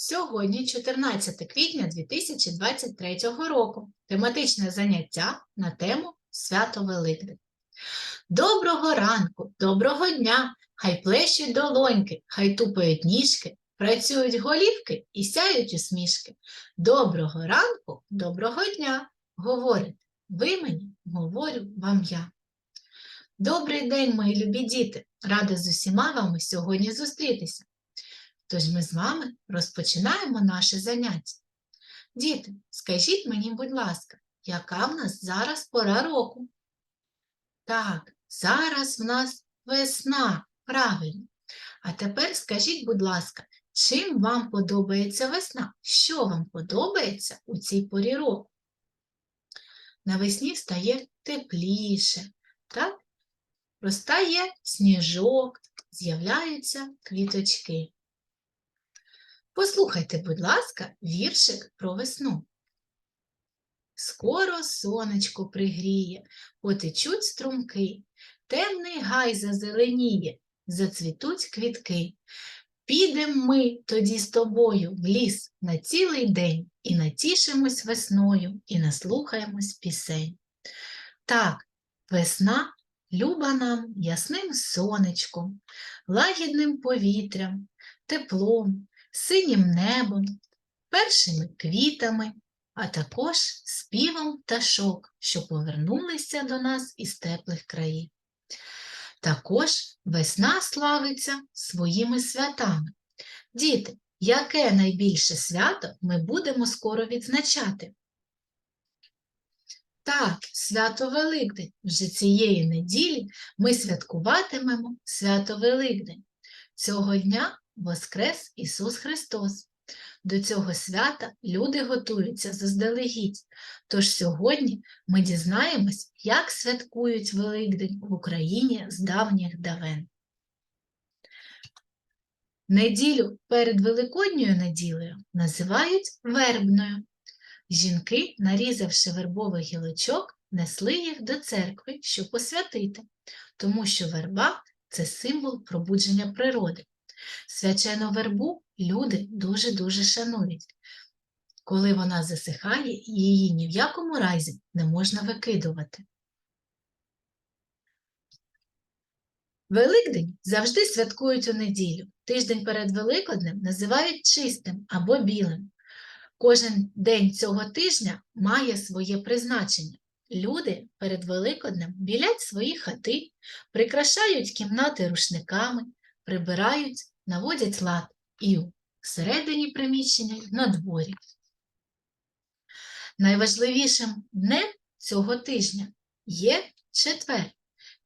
Сьогодні 14 квітня 2023 року. Тематичне заняття на тему Свято Великдень. Доброго ранку, доброго дня! Хай плещуть долоньки, хай тупають ніжки, працюють голівки і сяють усмішки. Доброго ранку, доброго дня! Говорить, ви мені, говорю вам я. Добрий день, мої любі діти! Рада з усіма вами сьогодні зустрітися. Тож ми з вами розпочинаємо наше заняття. Діти, скажіть мені, будь ласка, яка в нас зараз пора року? Так, зараз в нас весна, правильно. А тепер скажіть, будь ласка, чим вам подобається весна? Що вам подобається у цій порі року? Навесні стає тепліше, так? Розтає сніжок, з'являються квіточки. Послухайте, будь ласка, віршик про весну. Скоро сонечко пригріє, потечуть струмки, темний гай зазеленіє, зацвітуть квітки. Підем ми тоді з тобою в ліс на цілий день і натішимось весною, і наслухаємось пісень. Так, весна люба нам ясним сонечком, лагідним повітрям, теплом, синім небом, першими квітами, а також співом пташок, що повернулися до нас із теплих країв. Також весна славиться своїми святами. Діти, яке найбільше свято ми будемо скоро відзначати? Так, свято Великдень. Вже цієї неділі ми святкуватимемо свято Великдень. Цього дня Воскрес Ісус Христос. До цього свята люди готуються заздалегідь. Тож сьогодні ми дізнаємось, як святкують Великдень в Україні з давніх давен. Неділю перед Великодньою неділею називають вербною. Жінки, нарізавши вербових гілочок, несли їх до церкви, щоб посвятити, тому що верба це символ пробудження природи. Свячену вербу люди дуже-дуже шанують. Коли вона засихає, її ні в якому разі не можна викидувати. Великдень завжди святкують у неділю. Тиждень перед Великоднем називають чистим або білим. Кожен день цього тижня має своє призначення. Люди перед Великоднем білять свої хати, прикрашають кімнати рушниками, прибирають, наводять лад і всередині приміщення, і на дворі. Найважливішим днем цього тижня є четвер,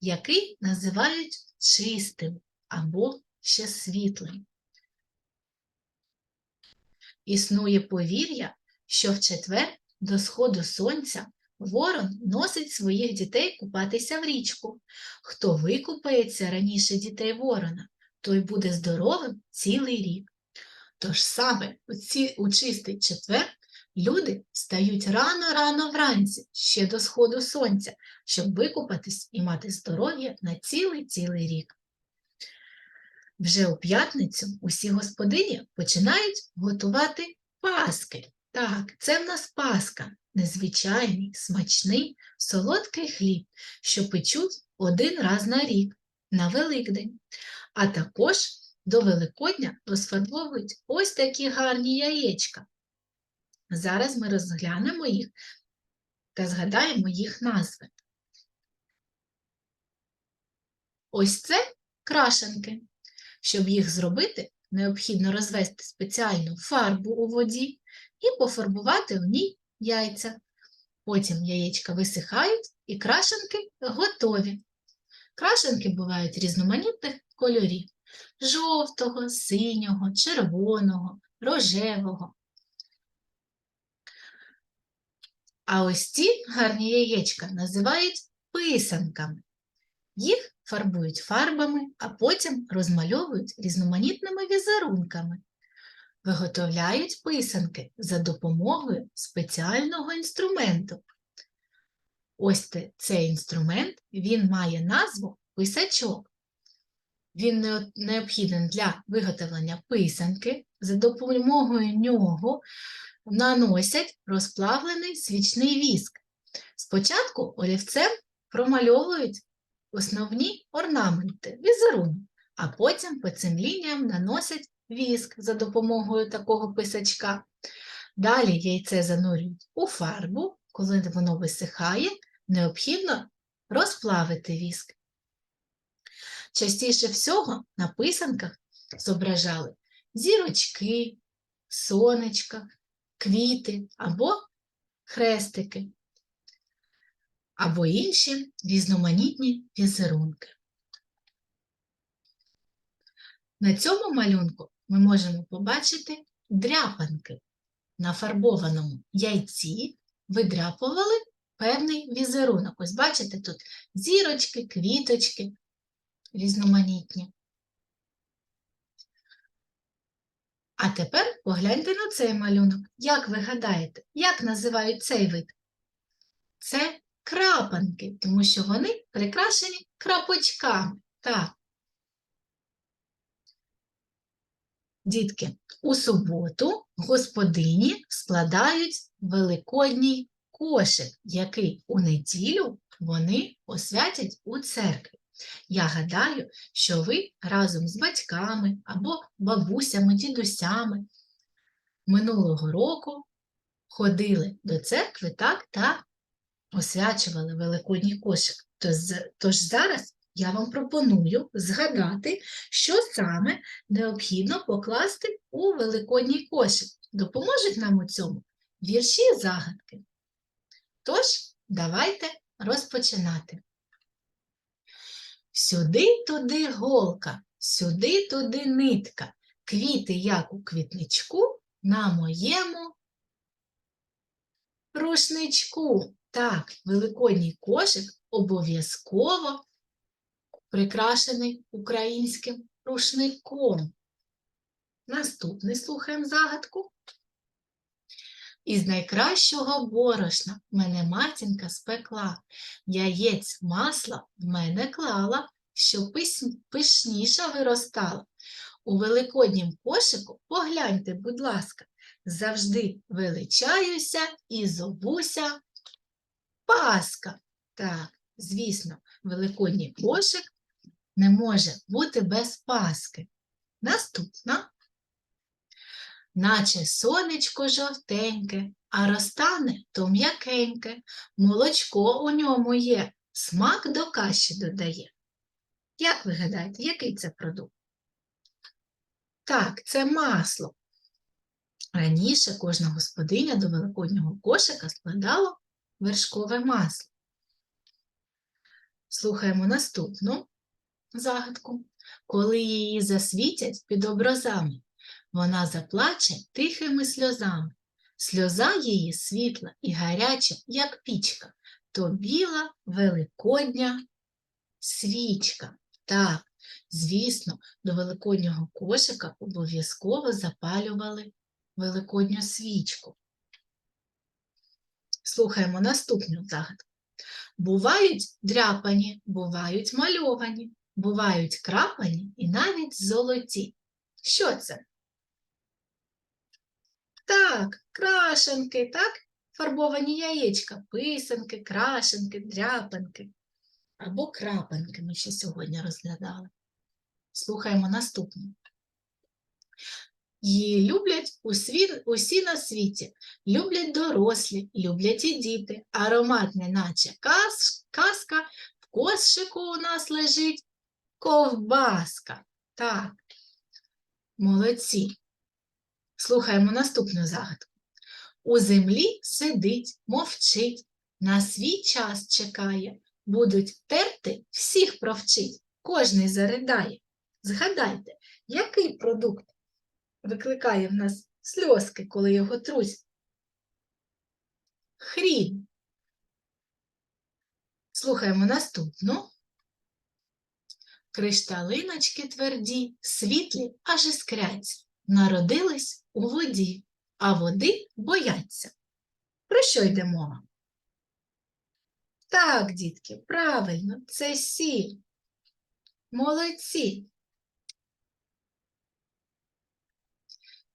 який називають чистим або ще світлим. Існує повір'я, що в четвер до сходу сонця ворон носить своїх дітей купатися в річку. Хто викупається раніше дітей ворона, той буде здоровим цілий рік. Тож саме у, ці, у чистий четвер люди встають рано-рано вранці, ще до сходу сонця, щоб викупатись і мати здоров'я на цілий-цілий рік. Вже у п'ятницю усі господині починають готувати паски. Так, це в нас паска, незвичайний, смачний, солодкий хліб, що печуть один раз на рік, на Великдень. А також до Великодня розфарбовують ось такі гарні яєчка. Зараз ми розглянемо їх та згадаємо їх назви. Ось це крашенки. Щоб їх зробити, необхідно розвести спеціальну фарбу у воді і пофарбувати в ній яйця. Потім яєчка висихають і крашенки готові. Крашенки бувають різноманітних кольорів жовтого, синього, червоного, рожевого. А ось ці гарні яєчка називають писанками. Їх фарбують фарбами, а потім розмальовують різноманітними візерунками. Виготовляють писанки за допомогою спеціального інструменту. Ось цей інструмент він має назву писачок. Він нео- необхідний для виготовлення писанки. За допомогою нього наносять розплавлений свічний віск. Спочатку олівцем промальовують основні орнаменти, візерунок, а потім по цим лініям наносять віск за допомогою такого писачка. Далі яйце занурюють у фарбу, коли воно висихає, необхідно розплавити віск. Частіше всього на писанках зображали зірочки, сонечка, квіти або хрестики, або інші різноманітні візерунки. На цьому малюнку ми можемо побачити дряпанки. На фарбованому яйці видряпували певний візерунок. Ось бачите, тут зірочки, квіточки різноманітні. А тепер погляньте на цей малюнок. Як ви гадаєте, як називають цей вид? Це крапанки, тому що вони прикрашені крапочками. Так. Дітки, у суботу господині складають великодній кошик, який у неділю вони освятять у церкві. Я гадаю, що ви разом з батьками або бабусями, дідусями минулого року ходили до церкви так та освячували великодній кошик. Тож, тож зараз я вам пропоную згадати, що саме необхідно покласти у великодній кошик. Допоможуть нам у цьому вірші загадки. Тож, давайте розпочинати. Сюди туди голка, сюди туди нитка, квіти, як у квітничку, на моєму рушничку. Так, великодній кошик обов'язково прикрашений українським рушником. Наступний слухаємо загадку. Із найкращого борошна мене матінка спекла, яєць масла в мене клала, що пис- пишніша виростала. У великоднім кошику погляньте, будь ласка, завжди величаюся і зовуся Паска. Так, звісно, великодній кошик не може бути без паски. Наступна. Наче сонечко жовтеньке, а розтане то м'якеньке, молочко у ньому є, смак до каші додає. Як ви гадаєте, який це продукт? Так, це масло. Раніше кожна господиня до великоднього кошика складала вершкове масло. Слухаємо наступну загадку. Коли її засвітять під образами, вона заплаче тихими сльозами. Сльоза її світла і гаряча, як пічка, то біла великодня свічка. Так, звісно, до великоднього кошика обов'язково запалювали великодню свічку. Слухаємо наступну загадку. Бувають дряпані, бувають мальовані, бувають крапані і навіть золоті. Що це? Так, крашенки, так? Фарбовані яєчка, писанки, крашенки, дряпанки або крапанки ми ще сьогодні розглядали. Слухаємо наступну. Її люблять усі, усі на світі, люблять дорослі, люблять і діти. Ароматне, наче кас, казка, в кошику у нас лежить ковбаска. Так, молодці. Слухаємо наступну загадку. У землі сидить, мовчить, на свій час чекає, будуть терти, всіх провчить, кожний заридає. Згадайте, який продукт викликає в нас сльозки, коли його труть? Хрін. Слухаємо наступну. Кришталиночки тверді, світлі аж іскряться, народились у воді, а води бояться. Про що йде мова? Так, дітки, правильно, це сіль. Молодці.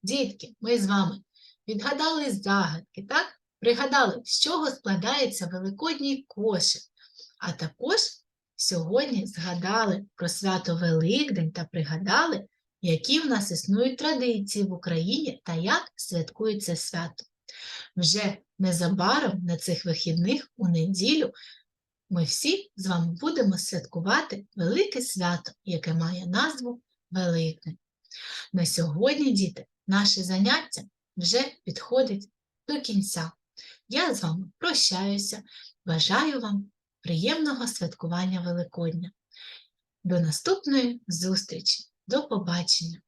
Дітки, ми з вами відгадали загадки, так? Пригадали, з чого складається Великодній кошик. А також сьогодні згадали про свято Великдень та пригадали, які в нас існують традиції в Україні та як святкується свято. Вже незабаром на цих вихідних у неділю ми всі з вами будемо святкувати велике свято, яке має назву Великдень. На сьогодні, діти, наше заняття вже підходить до кінця. Я з вами прощаюся, бажаю вам приємного святкування Великодня. До наступної зустрічі. До побачення!